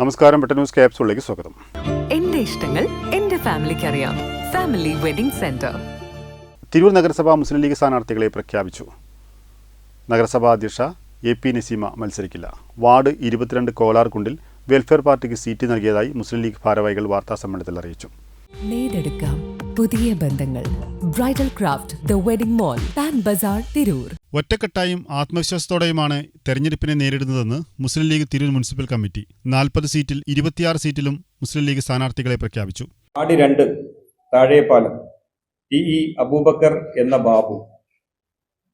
നമസ്കാരം പെട്ട ന്യൂസ് ക്യാപ്സുകളിലേക്ക് സ്വാഗതം. എന്റെ ഇഷ്ടങ്ങൾ എന്റെ ഫാമിലിക്ക് അറിയാം. Family wedding centre. തിരൂർ നഗരസഭ മുസ്ലിം ലീഗ് സ്ഥാനാർത്ഥികളെ പ്രഖ്യാപിച്ചു. നഗരസഭാ അധ്യക്ഷ എ പി നസീമ മത്സരിക്കില്ല. വാർഡ് ഇരുപത്തിരണ്ട് കോലാർകുണ്ടിൽ വെൽഫെയർ പാർട്ടിക്ക് സീറ്റ് നൽകിയതായി മുസ്ലിം ലീഗ് ഭാരവാഹികൾ വാർത്താ സമ്മേളനത്തിൽ അറിയിച്ചു. നേടെടുക്കാം പുതിയ ബന്ധങ്ങൾ. Bridal craft the wedding mall Pan Bazaar Tirur. ഒറ്റക്കെട്ടായും ആത്മവിശ്വാസത്തോടെയുമാണ് തെരഞ്ഞെടുപ്പിനെ നേരിടുന്നതെന്ന് മുസ്ലിം ലീഗ് തിരൂർ മുനിസിപ്പൽ കമ്മിറ്റി നാൽപ്പത് സീറ്റിൽ ഇരുപത്തിയാറ് സീറ്റിലും മുസ്ലിം ലീഗ് സ്ഥാനാർത്ഥികളെ പ്രഖ്യാപിച്ചു. ആടി രണ്ട് താഴെപ്പാലം ടി ഇ അബൂബക്കർ എന്ന ബാബു.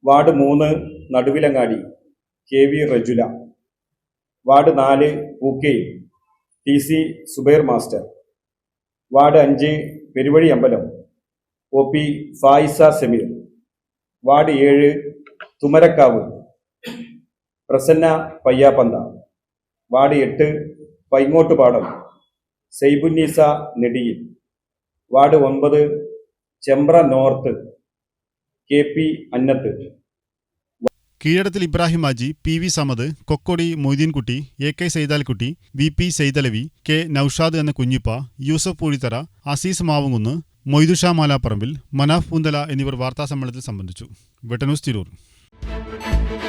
വാർഡ് മൂന്ന് Naduvilangadi K V Rajula. Ward നാല് Pooke T C Subair master. Ward അഞ്ച് Peruvazhi Ambalam O P Faisa Sameer. Ward ഏഴ് തുമരക്കാവ് പ്രസന്ന പയ്യാപ്പന്ത വാർഡ് എട്ട് പൈങ്ങോട്ടുപാടം സെയ്ബുന്നീസ നെടിയിൽ വാർഡ് ഒൻപത് Chembra north K P Annath. Keezhadathil Ibrahim Haji P V Samad Kokkodi Moideenkutty A K Saithalkutty V P Saithalavi K Noushad എന്ന കുഞ്ഞിപ്പ യൂസഫ് പൂഴിത്തറ അസീസ് മാവുകുന്ന് മൊയ്തുഷ മാലാപ്പറമ്പിൽ മനാഫ് പൂന്തല എന്നിവർ വാർത്താസമ്മേളനത്തിൽ സംബന്ധിച്ചു. വെട്ടനൂസ് Tirur. Thank you.